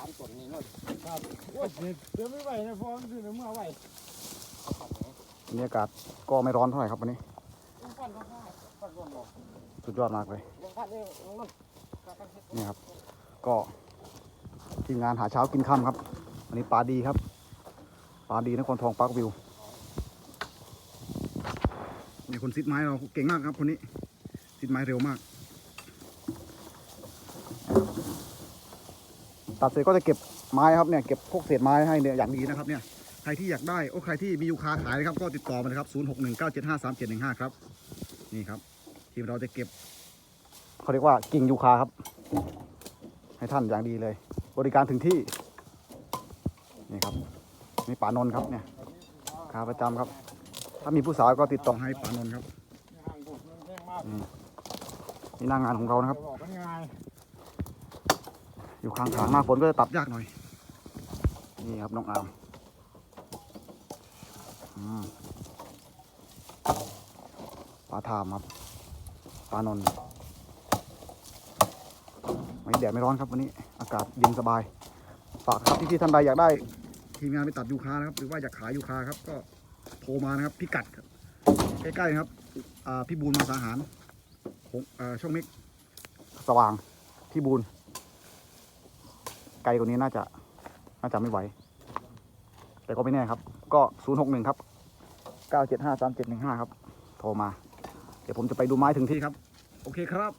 ามต้นนี่เนาะครับโอ้ยเดี๋ยวไม่ไหวนะฟองสิเดี๋ยวเมื่อไหวบรรยากาศก็ไม่ร้อนเท่าไหร่ครับวันนี้ลงพันลงพันพันรวมบอกสุดยอดมากเลยลงพันนี่ลงนั่นนี่ครับ ก็ทีมงานหาเช้ากินค่ำครับ วันนี้ปลาดีครับ ปลาดีนครทองปาร์ควิวนี่คนซิดไม้เราเก่งมากครับคนนี้ซิดไม้เร็วมาก ตัดเสร็จก็จะเก็บไม้ครับเนี่ยเก็บพวกเศษไม้ให้เนี่ยอย่างดีนะครับเนี่ยใครที่อยากได้โอ้ใครที่มียูคาขายนะครับก็ติดต่อมาเลยครับ 0 6 1 9 7 5 3 7 1 5 ครับนี่ครับ ทีมเราจะเก็บเขาเรียกว่ากิ่งยูคาครับ ให้ท่านอย่างดีเลย บริการถึงที่นี่ครับนี่ป่านนท์ครับเนี่ยขาประจำครับ ถ้ามีผู้สาวก็ติดต่อให้ป่านนท์ครับนี่หน้างงานของเรานะครับ อยู่ข้างทางหน้าฝนก็จะตัดยากหน่อย นี่ครับน้องอามปลาทามครับปลานนไม่แดดไม่ร้อนครับวันนี้ อากาศเย็นสบายฝากครับพี่ๆท่านใดอยากได้ ทีมงานไปตัดยูคานะครับ หรือว่าอยากขายยูคาครับ ก็โทรมานะครับ พิกัดครับใกล้ๆนะครับอ่าพี่บูลมาสาหารหงอ่าช่องเม็กสว่างพี่บูล ไกลกว่านี้น่าจะ น่าจะไม่ไหว แต่ก็ไม่แน่ครับ ก็ศูนย์หกหนึ่งครับเก้าเจ็ดห้าสามเจ็ดหนึ่งห้าครับ โทรมา เดี๋ยวผมจะไปดูไม้ถึงที่ครับ โอเคครับ